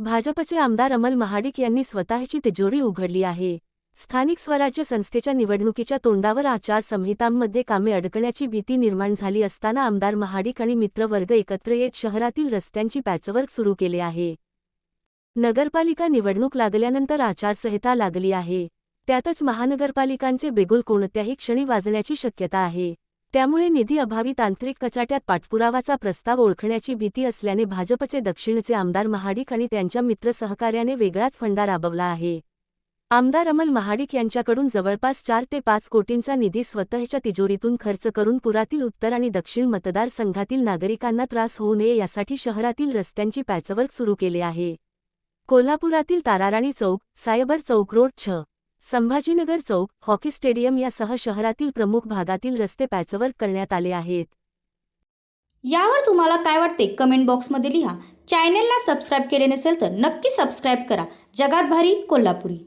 भाजपचे आमदार अमल महाडिक यांनी स्वतःची तिजोरी उघडली आहे. स्थानिक स्वराज्य संस्थेच्या निवडणुकीच्या तोंडावर आचारसंहितांमध्ये कामे अडकण्याची भीती निर्माण झाली असताना आमदार महाडिक आणि मित्रवर्ग एकत्र येत शहरातील रस्त्यांची पॅचवर्क सुरू केले आहे. नगरपालिका निवडणूक लागल्यानंतर आचारसंहिता लागली आहे. त्यातच महानगरपालिकांचे बेगुल कोणत्याही क्षणी वाजण्याची शक्यता आहे. त्यामुळे निधी अभावी तांत्रिक कचाट्यात पाठपुरावाचा प्रस्ताव ओळखण्याची भीती असल्याने भाजपचे दक्षिणचे आमदार महाडिक आणि त्यांच्या मित्र सहकार्याने वेगळाच फंडा राबवला आहे. आमदार अमल महाडिक यांच्याकडून जवळपास चार ते पाच कोटींचा निधी स्वतःच्या तिजोरीतून खर्च करून पुरातील उत्तर आणि दक्षिण मतदारसंघातील नागरिकांना त्रास होऊ नये यासाठी शहरातील रस्त्यांची पॅचवर्क सुरू केले आहे. कोल्हापुरातील ताराराणी चौक सायबर चौक रोड छ. संभाजीनगर चौक हॉकी स्टेडियम यासह शहरातील प्रमुख भागातील रस्ते पॅचवर करण्यात आले आहेत. यावर तुम्हाला काय वाटते? कमेंट बॉक्समध्ये लिहा. चॅनेलला सबस्क्राईब केले नसेल तर नक्की सबस्क्राईब करा. जगात भारी कोल्हापुरी.